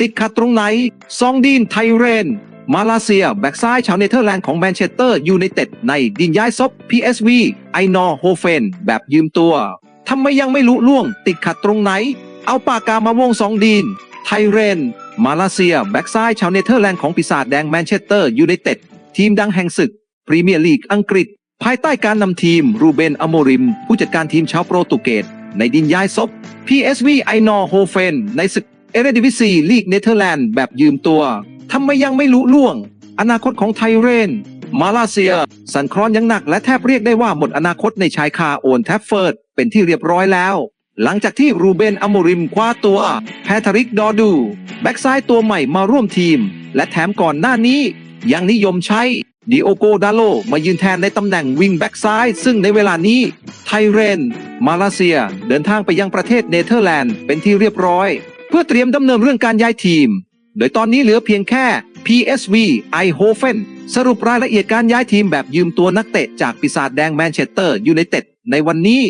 ติดขัดตรงไหน ซองดีนไทเรน มาเลเซีย แบ็กซ้ายชาวเนเธอร์แลนด์ของแมนเชสเตอร์ยูไนเต็ดในดินย้ายซบ PSV ไอนอโฮเฟน แบบยืมตัวทำไมยังไม่ลุล่วง ติดขัดตรงไหน เอาปากกามาวงซองดีน ไทเรน มาเลเซีย แบ็กซ้ายชาวเนเธอร์แลนด์ของปีศาจแดงแมนเชสเตอร์ยูไนเต็ดทีมดังแห่งศึกพรีเมียร์ลีกอังกฤษ ภายใต้การนำทีมรูเบนอโมริม ผู้จัดการทีมชาวโปรตุเกสในดินย้ายซบ PSV ไอนอโฮเฟนในศึก เอเรดิวิซีลีกเนเธอร์แลนด์แบบยืมตัวทำไมยังไม่ลุล่วง อนาคตของไทเรน มาเลเซีย สันครอนยังหนักและแทบเรียกได้ว่าหมดอนาคตในชายคาโอนแทฟเฟิร์ดเป็นที่เรียบร้อยแล้ว หลังจากที่รูเบนอโมริมคว้าตัวแพทริกดอดู แบ็กซ้ายตัวใหม่มาร่วมทีม และแถมก่อนหน้านี้ ยังนิยมใช้ดิโอโกดาโลมายืนแทนในตำแหน่งวิงแบ็กซ้าย ซึ่งในเวลานี้ ไทเรน มาเลเซีย เดินทางไปยังประเทศเนเธอร์แลนด์เป็นที่เรียบร้อย พื่อเตรียมดำเนินเรื่องการย้ายทีม โดยตอนนี้เหลือเพียงแค่ PSV i h o f e n สรุปรายละเอียดการย้ายทีมแบบยืมตัวนักเตะจากปีศาจแดงแมนเชสเตอร์ยูไนเต็ดในวันนี้